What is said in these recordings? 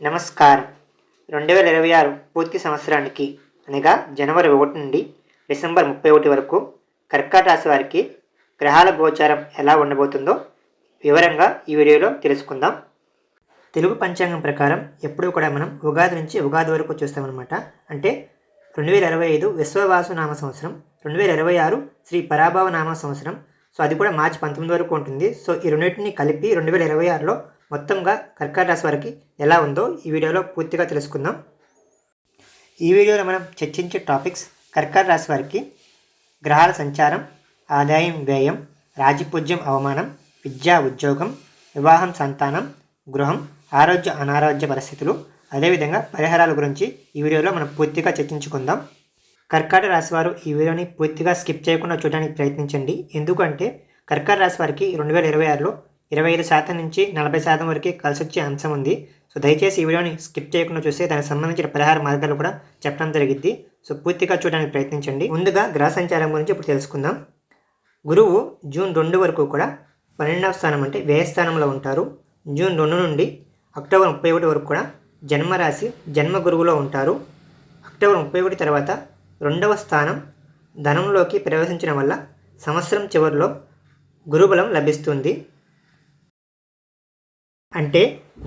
నమస్కారం. రెండు వేల ఇరవై ఆరు పూర్తి సంవత్సరానికి అనగా జనవరి ఒకటి నుండి డిసెంబర్ ముప్పై ఒకటి వరకు కర్కాట రాశి వారికి గ్రహాల గోచారం ఎలా ఉండబోతుందో వివరంగా ఈ వీడియోలో తెలుసుకుందాం. తెలుగు పంచాంగం ప్రకారం ఎప్పుడూ కూడా మనం ఉగాది నుంచి ఉగాది వరకు చూస్తామన్నమాట. అంటే రెండు వేల ఇరవై ఐదు విశ్వవాసు నామ సంవత్సరం రెండు వేల ఇరవై ఆరు శ్రీ పరాభవ నామ సంవత్సరం. సో అది కూడా మార్చి పంతొమ్మిది వరకు ఉంటుంది. సో ఈ రెండింటిని కలిపి రెండు వేల ఇరవై ఆరులో మొత్తంగా కర్కాట రాశి వారికి ఎలా ఉందో ఈ వీడియోలో పూర్తిగా తెలుసుకుందాం. ఈ వీడియోలో మనం చర్చించే టాపిక్స్ కర్కాట రాశి వారికి గ్రహాల సంచారం ఆదాయం వ్యయం రాజపూజ్యం అవమానం విద్యా ఉద్యోగం వివాహం సంతానం గృహం ఆరోగ్య అనారోగ్య పరిస్థితులు అదేవిధంగా పరిహారాల గురించి ఈ వీడియోలో మనం పూర్తిగా చర్చించుకుందాం. కర్కాట రాశి వారు ఈ వీడియోని పూర్తిగా స్కిప్ చేయకుండా చూడడానికి ప్రయత్నించండి. ఎందుకంటే కర్కాట రాశి వారికి రెండు వేల ఇరవై ఆరులో ఇరవై ఐదు శాతం నుంచి నలభై శాతం వరకు కలిసి వచ్చే అంశం ఉంది. సో దయచేసి ఈ వీడియోని స్కిప్ చేయకుండా చూస్తే దానికి సంబంధించిన పరిహార మార్గాలు కూడా చెప్పడం జరిగింది సో పూర్తిగా చూడడానికి ప్రయత్నించండి. ముందుగా గ్రహ సంచారం గురించి ఇప్పుడు తెలుసుకుందాం. గురువు జూన్ రెండు వరకు కూడా పన్నెండవ స్థానం అంటే వ్యయ స్థానంలో ఉంటారు. జూన్ రెండు నుండి అక్టోబర్ ముప్పై ఒకటి వరకు కూడా జన్మరాశి జన్మ గురువులో ఉంటారు. అక్టోబర్ ముప్పై ఒకటి తర్వాత రెండవ స్థానం ధనంలోకి ప్రవేశించడం వల్ల సంవత్సరం చివరిలో గురుబలం లభిస్తుంది. అంటే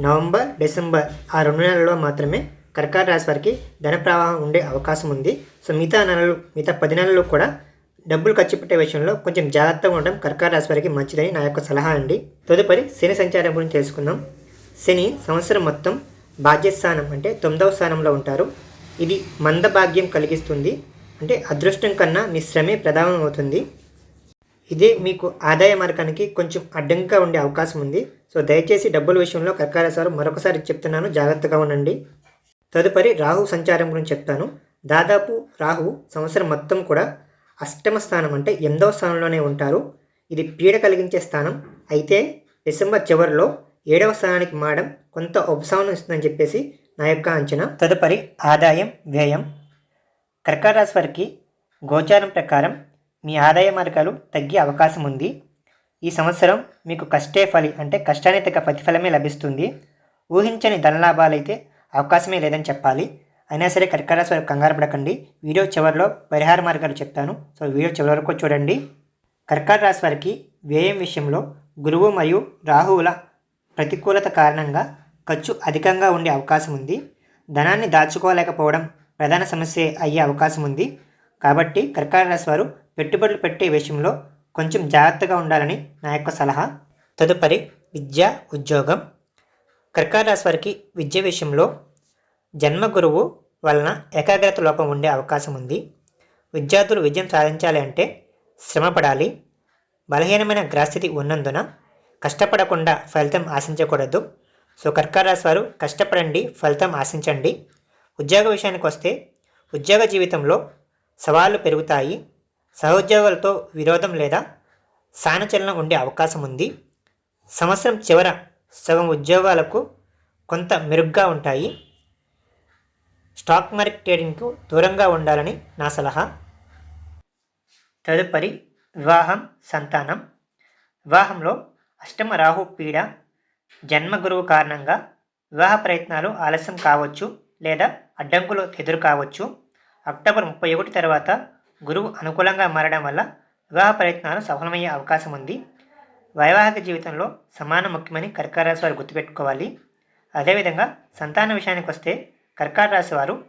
నవంబర్ డిసెంబర్ ఆ రెండు నెలల్లో మాత్రమే కర్కాట రాశి వారికి ధన ప్రవాహం ఉండే అవకాశం ఉంది. సో మిగతా నెలలు మిగతా పది నెలలు కూడా డబ్బులు ఖర్చు పెట్టే విషయంలో కొంచెం జాగ్రత్తగా ఉండడం కర్కాట రాశి వారికి మంచిదని నా యొక్క సలహా అండి. తదుపరి శని సంచారం గురించి తెలుసుకుందాం. శని సంవత్సరం మొత్తం భాగ్యస్థానం అంటే తొమ్మిదవ స్థానంలో ఉంటారు. ఇది మందభాగ్యం కలిగిస్తుంది. అంటే అదృష్టం కన్నా మీ శ్రమే ప్రధానం అవుతుంది ఇది మీకు ఆదాయ మార్గానికి కొంచెం అడ్డంగా ఉండే అవకాశం ఉంది. సో దయచేసి డబ్బుల విషయంలో కర్కార సార్ మరొకసారి చెప్తున్నాను. జాగ్రత్తగా ఉండండి. తదుపరి రాహు సంచారం గురించి చెప్తాను. దాదాపు రాహు సంవత్సరం మొత్తం కూడా అష్టమ స్థానం అంటే ఎనిమిదవ స్థానంలోనే ఉంటారు. ఇది పీడ కలిగించే స్థానం. అయితే డిసెంబర్ చివరిలో ఏడవ స్థానానికి మారడం కొంత ఉపశమనం ఇస్తుందని చెప్పేసి నా యొక్క అంచనా. తదుపరి ఆదాయం వ్యయం. కర్కారాశి వారికి గోచారం ప్రకారం మీ ఆదాయ మార్గాలు తగ్గే అవకాశం ఉంది. ఈ సంవత్సరం మీకు కష్టే ఫలి అంటే కష్టానికి తగ్గ ప్రతిఫలమే లభిస్తుంది. ఊహించని ధనలాభాలు అయితే అవకాశమే లేదని చెప్పాలి. అయినా సరే కర్కరాశి కంగారు పడకండి. వీడియో చివరిలో పరిహార మార్గాలు చెప్తాను. సో వీడియో చివరి వరకు చూడండి. కర్కాట రాశి వారికి వ్యయం విషయంలో గురువు మరియు రాహువుల ప్రతికూలత కారణంగా ఖర్చు అధికంగా ఉండే అవకాశం ఉంది. ధనాన్ని దాచుకోలేకపోవడం ప్రధాన సమస్య అయ్యే అవకాశం ఉంది. కాబట్టి కర్కాట రాశి వారు పెట్టుబడులు పెట్టే విషయంలో కొంచెం జాగ్రత్తగా ఉండాలని నా యొక్క సలహా. తదుపరి విద్య ఉద్యోగం. కర్కారాశి వారికి విద్య విషయంలో జన్మ గురువు వలన ఏకాగ్రత లోపం ఉండే అవకాశం ఉంది. విద్యార్థులు విజయం సాధించాలి అంటే శ్రమపడాలి. బలహీనమైన గ్రహస్థితి ఉన్నందున కష్టపడకుండా ఫలితం ఆశించకూడదు. సో కర్కారాశి వారు కష్టపడండి ఫలితం ఆశించండి. ఉద్యోగ విషయానికి వస్తే ఉద్యోగ జీవితంలో సవాళ్ళు పెరుగుతాయి. సహోద్యోగులతో విరోధం లేదా సానచలనం ఉండే అవకాశం ఉంది. సంవత్సరం చివర సగం ఉద్యోగాలకు కొంత మెరుగ్గా ఉంటాయి. స్టాక్ మార్కెట్ ట్రేడింగ్కు దూరంగా ఉండాలని నా సలహా. తదుపరి వివాహం సంతానం. వివాహంలో అష్టమ రాహు పీడ జన్మ గురువు కారణంగా వివాహ ప్రయత్నాలు ఆలస్యం కావచ్చు లేదా అడ్డంకులు ఎదురు కావచ్చు. అక్టోబర్ ముప్పై ఒకటి తర్వాత గురువు అనుకూలంగా మారడం వల్ల వివాహ ప్రయత్నాలు సఫలమయ్యే అవకాశం ఉంది. వైవాహిక జీవితంలో సమాన ముఖ్యమని కర్కాట రాశి వారు గుర్తుపెట్టుకోవాలి. అదేవిధంగా సంతాన విషయానికి వస్తే కర్కాట రాశి వారు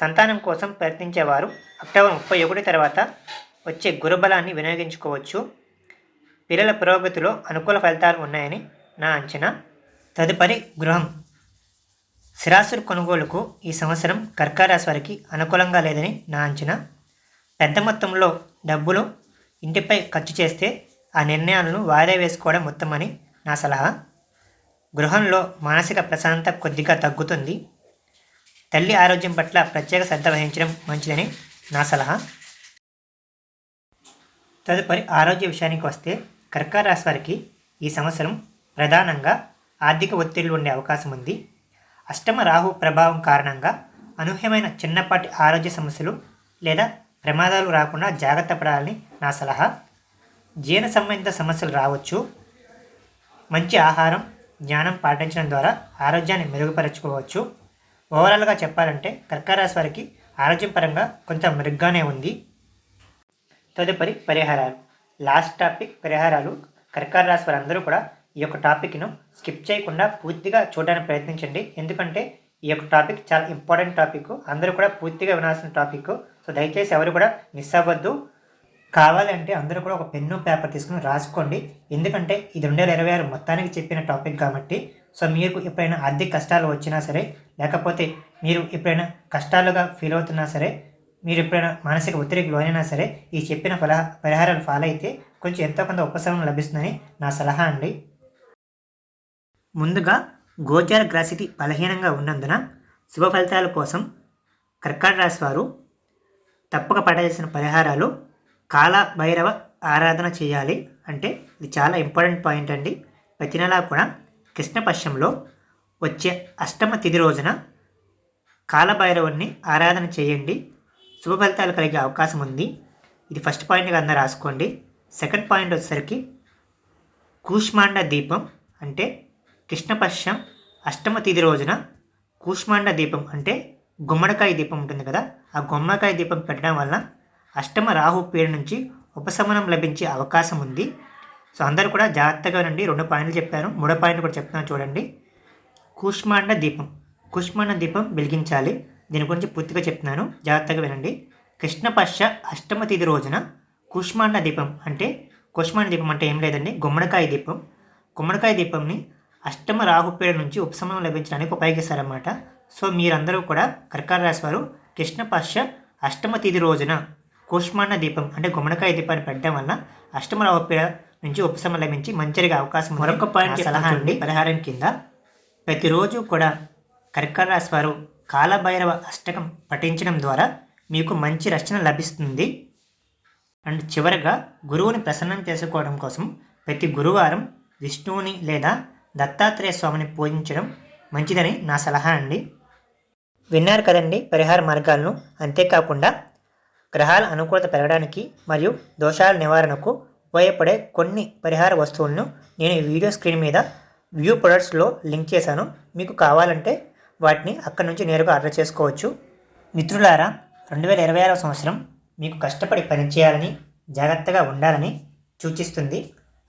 సంతానం కోసం ప్రయత్నించేవారు అక్టోబర్ ముప్పై ఒకటి తర్వాత వచ్చే గురుబలాన్ని వినియోగించుకోవచ్చు. పిల్లల పురోగతిలో అనుకూల ఫలితాలు ఉన్నాయని నా అంచనా. తదుపరి గృహం. శిరాసురు కొనుగోలుకు ఈ సంవత్సరం కర్కారాశి వారికి అనుకూలంగా లేదని నా అంచనా. పెద్ద మొత్తంలో డబ్బులు ఇంటిపై ఖర్చు చేస్తే ఆ నిర్ణయాలను వాయిదా వేసుకోవడం ఉత్తమని నా సలహా. గృహంలో మానసిక ప్రశాంతత కొద్దిగా తగ్గుతుంది. తల్లి ఆరోగ్యం పట్ల ప్రత్యేక శ్రద్ధ వహించడం మంచిదని నా సలహా. తదుపరి ఆరోగ్య విషయానికి వస్తే కర్కాట రాశి వారికి ఈ సంవత్సరం ప్రధానంగా ఆర్థిక ఒత్తిళ్ళు ఉండే అవకాశం ఉంది. అష్టమ రాహు ప్రభావం కారణంగా అనూహ్యమైన చిన్నపాటి ఆరోగ్య సమస్యలు లేదా ప్రమాదాలు రాకుండా జాగ్రత్త పడాలని నా సలహా. జీర్ణ సంబంధిత సమస్యలు రావచ్చు. మంచి ఆహారం జ్ఞానం పాటించడం ద్వారా ఆరోగ్యాన్ని మెరుగుపరచుకోవచ్చు. ఓవరాల్గా చెప్పాలంటే కర్కాటక వారికి ఆరోగ్యం పరంగా కొంత మెరుగ్గానే ఉంది. తదుపరి పరిహారాలు. లాస్ట్ టాపిక్ పరిహారాలు. కర్కాటక రాశి వారందరూ కూడా ఈ యొక్క టాపిక్ను స్కిప్ చేయకుండా పూర్తిగా చూడడానికి ప్రయత్నించండి. ఎందుకంటే ఈ యొక్క టాపిక్ చాలా ఇంపార్టెంట్ టాపిక్. అందరూ కూడా పూర్తిగా వినాల్సిన టాపిక్. సో దయచేసి ఎవరు కూడా మిస్ అవ్వద్దు. కావాలంటే అందరూ కూడా ఒక పెన్ను పేపర్ తీసుకుని రాసుకోండి. ఎందుకంటే ఇది రెండు వేల ఇరవై ఆరు మొత్తానికి చెప్పిన టాపిక్ కాబట్టి సో మీకు ఎప్పుడైనా ఆర్థిక కష్టాలు వచ్చినా సరే లేకపోతే మీరు ఎప్పుడైనా కష్టాలుగా ఫీల్ అవుతున్నా సరే మీరు ఎప్పుడైనా మానసిక ఒత్తిడికి లోనైనా సరే ఈ చెప్పిన ఫల పరిహారాలు ఫాలో అయితే కొంచెం ఎంతో కొంత ఉపశమనం లభిస్తుందని నా సలహా అండి. ముందుగా గోచార గ్రాసిటీ బలహీనంగా ఉన్నందున శుభ ఫలితాల కోసం కర్కాటక రాశి వారు తప్పక పడాల్సిన పరిహారాలు కాల భైరవ ఆరాధన చేయాలి అంటే ఇది చాలా ఇంపార్టెంట్ పాయింట్ అండి. ప్రతి నెలా కూడా కృష్ణపక్షంలో వచ్చే అష్టమ తిథి రోజున కాలభైరవుని ఆరాధన చేయండి. శుభ ఫలితాలు కలిగే అవకాశం ఉంది. ఇది ఫస్ట్ పాయింట్గా అందరూ రాసుకోండి. సెకండ్ పాయింట్ వచ్చేసరికి కూష్మాండ దీపం అంటే కృష్ణపక్షం అష్టమ తిథి రోజున కూష్మాండ దీపం అంటే గుమ్మడికాయ దీపం ఉంటుంది కదా ఆ గుమ్మడికాయ దీపం పెట్టడం వల్ల అష్టమ రాహు పీడ నుంచి ఉపశమనం లభించే అవకాశం ఉంది. సో అందరూ కూడా జాగ్రత్తగా నుండి రెండు పాయింట్లు చెప్పాను. మూడో పాయింట్ కూడా చెప్తున్నాను చూడండి. కూష్మాండ దీపం. కూష్మాండ దీపం వెలిగించాలి. దీని గురించి పూర్తిగా చెప్తున్నాను. జాగ్రత్తగా వినండి. కృష్ణపక్ష అష్టమ తిథి రోజున కూష్మాండ దీపం అంటే కూష్మాండ దీపం అంటే ఏం లేదండి. గుమ్మడికాయ దీపం. గుమ్మడికాయ దీపంని అష్టమ రాహుపేడ నుంచి ఉపశమనం లభించడానికి ఉపయోగిస్తారన్నమాట. సో మీరందరూ కూడా కర్కాటక రాశి వారు కృష్ణపక్ష అష్టమ తిథి రోజున కూష్మాండ దీపం అంటే గుమ్మడికాయ దీపాన్ని పెట్టడం వల్ల అష్టమ రాహుపీడ నుంచి ఉపశమనం లభించి మంచిగా అవకాశం. మరొక పాయింట్ సలహా అండి. పరిహారం కింద ప్రతిరోజు కూడా కర్కాటక రాశి వారు కాలభైరవ అష్టకం పఠించడం ద్వారా మీకు మంచి రక్షణ లభిస్తుంది. అండ్ చివరగా గురువుని ప్రసన్నం చేసుకోవడం కోసం ప్రతి గురువారం విష్ణువుని లేదా దత్తాత్రేయ స్వామిని పూజించడం మంచిదని నా సలహా అండి. విన్నారు కదండి పరిహార మార్గాలను. అంతేకాకుండా గ్రహాల అనుకూలత పెరగడానికి మరియు దోషాల నివారణకు ఉపయోగపడే కొన్ని పరిహార వస్తువులను నేను ఈ వీడియో స్క్రీన్ మీద వ్యూ ప్రొడక్ట్స్లో లింక్ చేశాను. మీకు కావాలంటే వాటిని అక్కడి నుంచి నేరుగా ఆర్డర్ చేసుకోవచ్చు. మిత్రులారా రెండు వేల ఇరవై ఆరవ సంవత్సరం మీకు కష్టపడి పనిచేయాలని జాగ్రత్తగా ఉండాలని సూచిస్తుంది.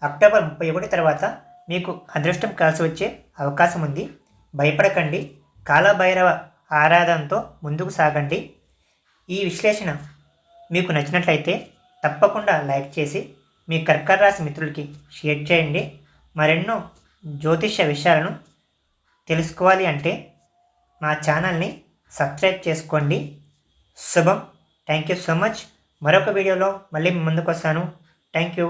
అక్టోబర్ ముప్పై ఒకటి తర్వాత మీకు అదృష్టం కలిసి వచ్చే అవకాశం ఉంది. భయపడకండి. కాలభైరవ ఆరాధనతో ముందుకు సాగండి. ఈ విశ్లేషణ మీకు నచ్చినట్లయితే తప్పకుండా లైక్ చేసి మీ కర్కర రాశి మిత్రులకి షేర్ చేయండి. మరెన్నో జ్యోతిష్య విషయాలను తెలుసుకోవాలి అంటే మా ఛానల్ని సబ్స్క్రైబ్ చేసుకోండి. శుభం. Thank you so much. మరొక వీడియోలో మళ్ళీ ముందుకు వస్తాను. Thank you.